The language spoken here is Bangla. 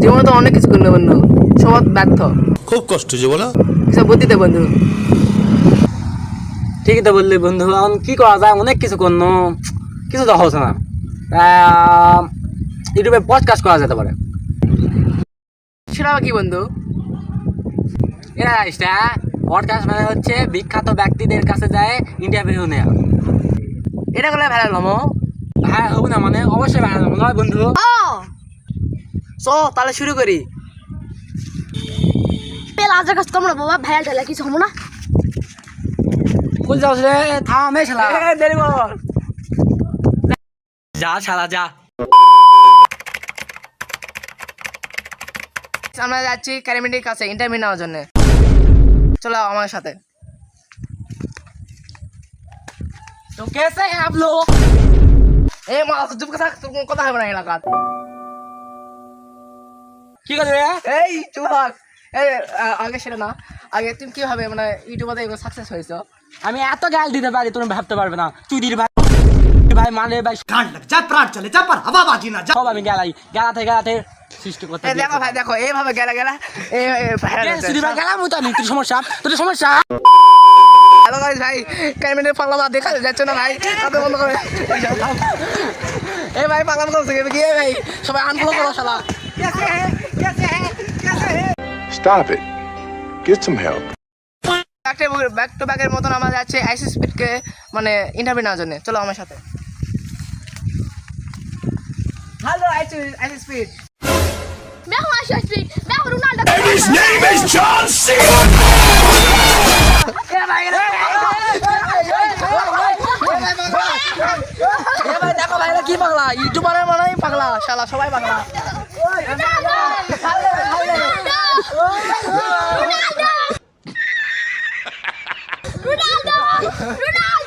জীবনে তো অনেক কিছু করল বন্ধু। সব ব্যর্থ। খুব কষ্ট যে বলো। কিছু বুদ্ধি দে বন্ধু। ঠিকই তো বললি বন্ধু এখন কি করা যায়? অনেক কিছু করল কিছু তো হচ্ছে না। ইউটিউবে পডকাস্ট করা যেতে পারে। সেটা কি বন্ধু? এটা এটা পডকাস্ট মানে হচ্ছে বিখ্যাত ব্যক্তিদের কাছে যায় ইন্টারভিউ নেওয়া এটা করলে ভালো হলো হ্যাঁ, হব না মানে অবশ্যই ভাই হব। বন্ধু। চ তাহলে শুরু করি। কিছু না? আমরা যাচ্ছি ক্যারিমেটিক কাছে ইন্টারভিউ নেওয়ার জন্য। চলো আমার সাথে। তো কেসে হ্যাঁ এ মা চুপ কথা কথা হবে না এলাকাত কি করবে এই চুপ থাক। এই আগে সেটা না। আগে তুমি কীভাবে মানে ইউটিউবে এগুলো সাকসেস হয়েছো? আমি এত গাল দিতে পারি তুমি ভাবতে পারবে না। চুদির ভাই ভাই মানে ভাই গান লাগ যা প্রাণ চলে যা পার হাবা বাজি না যা। আমি গেলাই। গেলাতে গেলাতে সৃষ্টি করতে দেখো ভাই দেখো এইভাবে গেলা গেলা এই। ভাই গেলাম তো আমি তোর সমস্যা? তোর সমস্যা? হ্যালো গাইজ ভাই ক্যামেরা পাগলাম দেখা যাচ্ছে না ভাই? বন্ধ করে। এ ভাই পাগলাম করছে কিন্তু ভাই? সবাই আনফলো করো শালা। Stop it. Get some help. Back to ব্যাকের মতন আমার যাচ্ছে আইসি স্পিডকে মানে ইন্টারভিউ নেওয়ার জন্য। চলো আমার সাথে। হ্যালো আইসি স্পিড মেহমান আইসি স্পিড মেহমান Ronaldo His name is John Cena. কি পাগলা? ইউটিউবারের মানে পাগলা শালা সবাই পাগলা। Ronaldo Ronaldo